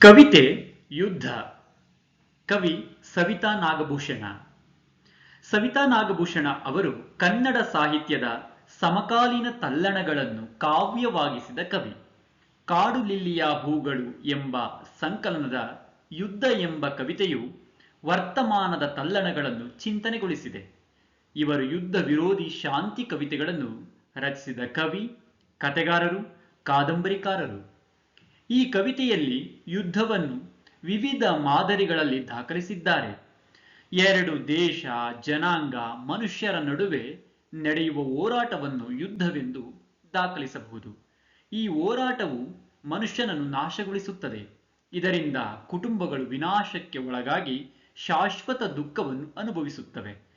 ಕವಿತೆ ಯುದ್ಧ. ಕವಿ ಸವಿತಾ ನಾಗಭೂಷಣ. ಸವಿತಾ ನಾಗಭೂಷಣ ಅವರು ಕನ್ನಡ ಸಾಹಿತ್ಯದ ಸಮಕಾಲೀನ ತಲ್ಲಣಗಳನ್ನು ಕಾವ್ಯವಾಗಿಸಿದ ಕವಿ. ಕಾಡು ಲಿಲ್ಲಿಯ ಹೂಗಳು ಎಂಬ ಸಂಕಲನದ ಯುದ್ಧ ಎಂಬ ಕವಿತೆಯು ವರ್ತಮಾನದ ತಲ್ಲಣಗಳನ್ನು ಚಿಂತನೆಗೊಳಿಸಿದೆ. ಇವರು ಯುದ್ಧ ವಿರೋಧಿ ಶಾಂತಿ ಕವಿತೆಗಳನ್ನು ರಚಿಸಿದ ಕವಿ ಕತೆಗಾರರು ಕಾದಂಬರಿಕಾರರು. ಈ ಕವಿತೆಯಲ್ಲಿ ಯುದ್ಧವನ್ನು ವಿವಿಧ ಮಾದರಿಗಳಲ್ಲಿ ದಾಖಲಿಸಿದ್ದಾರೆ. ಎರಡು ದೇಶ, ಜನಾಂಗ, ಮನುಷ್ಯರ ನಡುವೆ ನಡೆಯುವ ಹೋರಾಟವನ್ನು ಯುದ್ಧವೆಂದು ದಾಖಲಿಸಬಹುದು. ಈ ಹೋರಾಟವು ಮನುಷ್ಯನನ್ನು ನಾಶಗೊಳಿಸುತ್ತದೆ. ಇದರಿಂದ ಕುಟುಂಬಗಳು ವಿನಾಶಕ್ಕೆ ಒಳಗಾಗಿ ಶಾಶ್ವತ ದುಃಖವನ್ನು ಅನುಭವಿಸುತ್ತವೆ.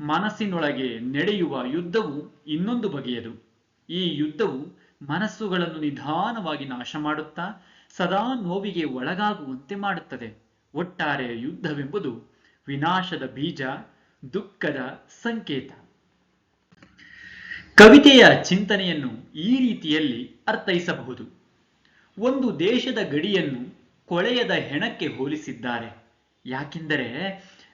ಮನಸ್ಸಿನೊಳಗೆ ನಡೆಯುವ ಯುದ್ಧವು ಇನ್ನೊಂದು ಬಗೆಯದು. ಈ ಯುದ್ಧವು ಮನಸ್ಸುಗಳನ್ನು ನಿಧಾನವಾಗಿ ನಾಶ ಮಾಡುತ್ತಾ ಸದಾ ನೋವಿಗೆ ಒಳಗಾಗುವಂತೆ ಮಾಡುತ್ತದೆ. ಒಟ್ಟಾರೆ ಯುದ್ಧವೆಂಬುದು ವಿನಾಶದ ಬೀಜ, ದುಃಖದ ಸಂಕೇತ. ಕವಿತೆಯ ಚಿಂತನೆಯನ್ನು ಈ ರೀತಿಯಲ್ಲಿ ಅರ್ಥೈಸಬಹುದು. ಒಂದು ದೇಶದ ಗಡಿಯನ್ನು ಕೊಳೆಯದ ಹೆಣಕ್ಕೆ ಹೋಲಿಸಿದ್ದಾರೆ. ಯಾಕೆಂದರೆ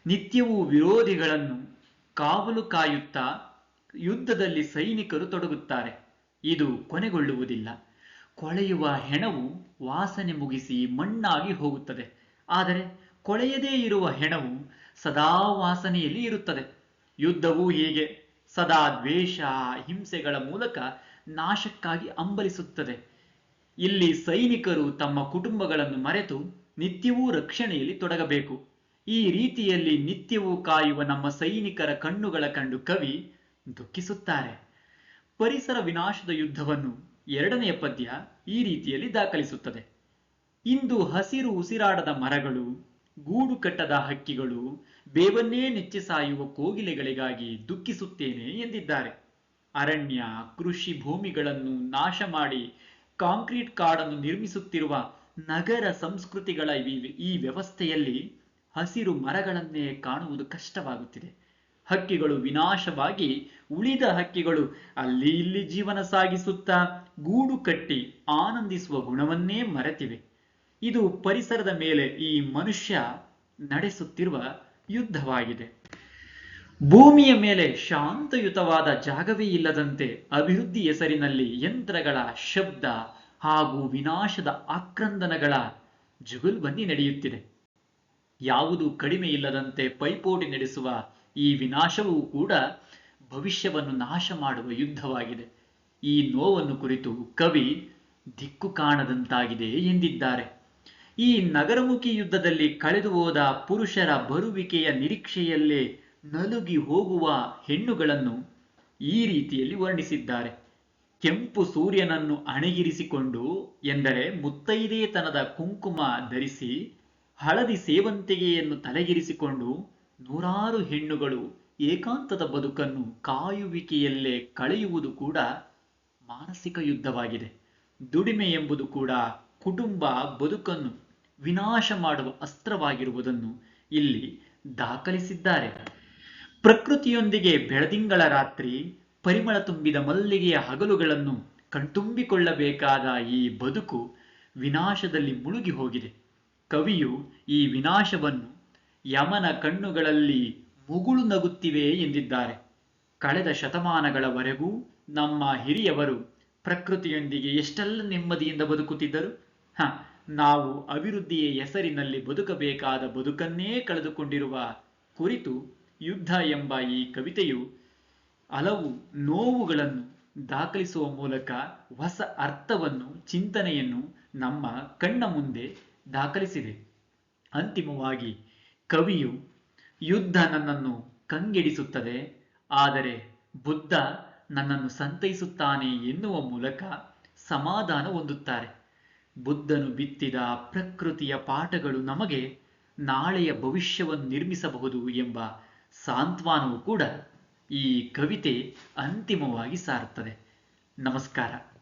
ನಿತ್ಯವೂ ವಿರೋಧಿಗಳನ್ನು ಕಾವಲು ಕಾಯುತ್ತಾ ಯುದ್ಧದಲ್ಲಿ ಸೈನಿಕರು ತೊಡಗುತ್ತಾರೆ. ಇದು ಕೊನೆಗೊಳ್ಳುವುದಿಲ್ಲ. ಕೊಳೆಯುವ ಹೆಣವು ವಾಸನೆ ಮುಗಿಸಿ ಮಣ್ಣಾಗಿ ಹೋಗುತ್ತದೆ. ಆದರೆ ಕೊಳೆಯದೇ ಇರುವ ಹೆಣವು ಸದಾ ವಾಸನೆಯಲ್ಲಿ ಇರುತ್ತದೆ. ಯುದ್ಧವು ಹೀಗೆ? ಸದಾ ದ್ವೇಷ, ಹಿಂಸೆಗಳ ಮೂಲಕ ನಾಶಕ್ಕಾಗಿ ಅಂಬಲಿಸುತ್ತದೆ ಇಲ್ಲಿ ಸೈನಿಕರು ತಮ್ಮ ಕುಟುಂಬಗಳನ್ನು ಮರೆತು ನಿತ್ಯವೂ ರಕ್ಷಣೆಯಲ್ಲಿ ತೊಡಗಬೇಕು. ಈ ರೀತಿಯಲ್ಲಿ ನಿತ್ಯವೂ ಕಾಯುವ ನಮ್ಮ ಸೈನಿಕರ ಕಣ್ಣುಗಳ ಕಂಡು ಕವಿ ದುಃಖಿಸುತ್ತಾರೆ. ಪರಿಸರ ವಿನಾಶದ ಯುದ್ಧವನ್ನು ಎರಡನೆಯ ಪದ್ಯ ಈ ರೀತಿಯಲ್ಲಿ ದಾಖಲಿಸುತ್ತದೆ. ಇಂದು ಹಸಿರು ಉಸಿರಾಡದ ಮರಗಳು, ಗೂಡು ಕಟ್ಟದ ಹಕ್ಕಿಗಳು, ಬೇವನ್ನೇ ನೆಚ್ಚಿ ಸಾಯುವ ಕೋಗಿಲೆಗಳಿಗಾಗಿ ದುಃಖಿಸುತ್ತೇನೆ ಎಂದಿದ್ದಾರೆ. ಅರಣ್ಯ, ಕೃಷಿ ಭೂಮಿಗಳನ್ನು ನಾಶ ಮಾಡಿ ಕಾಂಕ್ರೀಟ್ ಕಾಡನ್ನು ನಿರ್ಮಿಸುತ್ತಿರುವ ನಗರ ಸಂಸ್ಕೃತಿಗಳ ಈ ವ್ಯವಸ್ಥೆಯಲ್ಲಿ ಹಸಿರು ಮರಗಳನ್ನೇ ಕಾಣುವುದು ಕಷ್ಟವಾಗುತ್ತಿದೆ. ಹಕ್ಕಿಗಳು ವಿನಾಶವಾಗಿ ಉಳಿದ ಹಕ್ಕಿಗಳು ಅಲ್ಲಿ ಇಲ್ಲಿ ಜೀವನ ಸಾಗಿಸುತ್ತಾ ಗೂಡು ಕಟ್ಟಿ ಆನಂದಿಸುವ ಗುಣವನ್ನೇ ಮರೆತಿವೆ. ಇದು ಪರಿಸರದ ಮೇಲೆ ಈ ಮನುಷ್ಯ ನಡೆಸುತ್ತಿರುವ ಯುದ್ಧವಾಗಿದೆ. ಭೂಮಿಯ ಮೇಲೆ ಶಾಂತಯುತವಾದ ಜಾಗವೇ ಇಲ್ಲದಂತೆ ಅಭಿವೃದ್ಧಿ ಹೆಸರಿನಲ್ಲಿ ಯಂತ್ರಗಳ ಶಬ್ದ ಹಾಗೂ ವಿನಾಶದ ಆಕ್ರಂದನಗಳ ಜುಗುಲ್ಬಂದಿ ನಡೆಯುತ್ತಿದೆ. ಯಾವುದು ಕಡಿಮೆ ಇಲ್ಲದಂತೆ ಪೈಪೋಟಿ ನಡೆಸುವ ಈ ವಿನಾಶವೂ ಕೂಡ ಭವಿಷ್ಯವನ್ನು ನಾಶ ಮಾಡುವ ಯುದ್ಧವಾಗಿದೆ. ಈ ನೋವನ್ನು ಕುರಿತು ಕವಿ ದಿಕ್ಕು ಕಾಣದಂತಾಗಿದೆ ಎಂದಿದ್ದಾರೆ. ಈ ನಗರಮುಖಿ ಯುದ್ಧದಲ್ಲಿ ಕಳೆದು ಹೋದ ಪುರುಷರ ಬರುವಿಕೆಯ ನಿರೀಕ್ಷೆಯಲ್ಲೇ ನಲುಗಿ ಹೋಗುವ ಹೆಣ್ಣುಗಳನ್ನು ಈ ರೀತಿಯಲ್ಲಿ ವರ್ಣಿಸಿದ್ದಾರೆ. ಕೆಂಪು ಸೂರ್ಯನನ್ನು ಅಣೆಗಿರಿಸಿಕೊಂಡು ಎಂದರೆ ಮುತ್ತೈದೆತನದ ಕುಂಕುಮ ಧರಿಸಿ ಹಳದಿ ಸೇವಂತಿಗೆಯನ್ನು ತಲೆಗಿರಿಸಿಕೊಂಡು ನೂರಾರು ಹೆಣ್ಣುಗಳು ಏಕಾಂತದ ಬದುಕನ್ನು ಕಾಯುವಿಕೆಯಲ್ಲೇ ಕಳೆಯುವುದು ಕೂಡ ಮಾನಸಿಕ ಯುದ್ಧವಾಗಿದೆ. ದುಡಿಮೆ ಎಂಬುದು ಕೂಡ ಕುಟುಂಬ ಬದುಕನ್ನು ವಿನಾಶ ಮಾಡುವ ಅಸ್ತ್ರವಾಗಿರುವುದನ್ನು ಇಲ್ಲಿ ದಾಖಲಿಸಿದ್ದಾರೆ. ಪ್ರಕೃತಿಯೊಂದಿಗೆ ಬೆಳದಿಂಗಳ ರಾತ್ರಿ, ಪರಿಮಳ ತುಂಬಿದ ಮಲ್ಲಿಗೆಯ ಹಗಲುಗಳನ್ನು ಕಣ್ತುಂಬಿಕೊಳ್ಳಬೇಕಾದ ಈ ಬದುಕು ವಿನಾಶದಲ್ಲಿ ಮುಳುಗಿ ಹೋಗಿದೆ. ಕವಿಯು ಈ ವಿನಾಶವನ್ನು ಯಮನ ಕಣ್ಣುಗಳಲ್ಲಿ ಮುಗುಳು ನಗುತ್ತಿವೆ ಎಂದಿದ್ದಾರೆ. ಕಳೆದ ಶತಮಾನಗಳವರೆಗೂ ನಮ್ಮ ಹಿರಿಯವರು ಪ್ರಕೃತಿಯೊಂದಿಗೆ ಎಷ್ಟೆಲ್ಲ ನೆಮ್ಮದಿಯಿಂದ ಬದುಕುತ್ತಿದ್ದರು. ಹ, ನಾವು ಅಭಿವೃದ್ಧಿಯ ಹೆಸರಿನಲ್ಲಿ ಬದುಕಬೇಕಾದ ಬದುಕನ್ನೇ ಕಳೆದುಕೊಂಡಿರುವ ಕುರಿತು ಯುದ್ಧ ಎಂಬ ಈ ಕವಿತೆಯು ಹಲವು ನೋವುಗಳನ್ನು ದಾಖಲಿಸುವ ಮೂಲಕ ಹೊಸ ಅರ್ಥವನ್ನು, ಚಿಂತನೆಯನ್ನು ನಮ್ಮ ಕಣ್ಣ ಮುಂದೆ ದಾಖಲಿಸಿದೆ. ಅಂತಿಮವಾಗಿ ಕವಿಯು ಯುದ್ಧ ನನ್ನನ್ನು ಕಂಗೆಡಿಸುತ್ತದೆ. ಆದರೆ ಬುದ್ಧ ನನ್ನನ್ನು ಸಂತೈಸುತ್ತಾನೆ ಎನ್ನುವ ಮೂಲಕ ಸಮಾಧಾನ ಹೊಂದುತ್ತಾರೆ. ಬುದ್ಧನು ಬಿತ್ತಿದ ಪ್ರಕೃತಿಯ ಪಾಠಗಳು ನಮಗೆ ನಾಳೆಯ ಭವಿಷ್ಯವನ್ನು ನಿರ್ಮಿಸಬಹುದು ಎಂಬ ಸಾಂತ್ವನವು ಕೂಡ ಈ ಕವಿತೆ ಅಂತಿಮವಾಗಿ ಸಾರುತ್ತದೆ. ನಮಸ್ಕಾರ.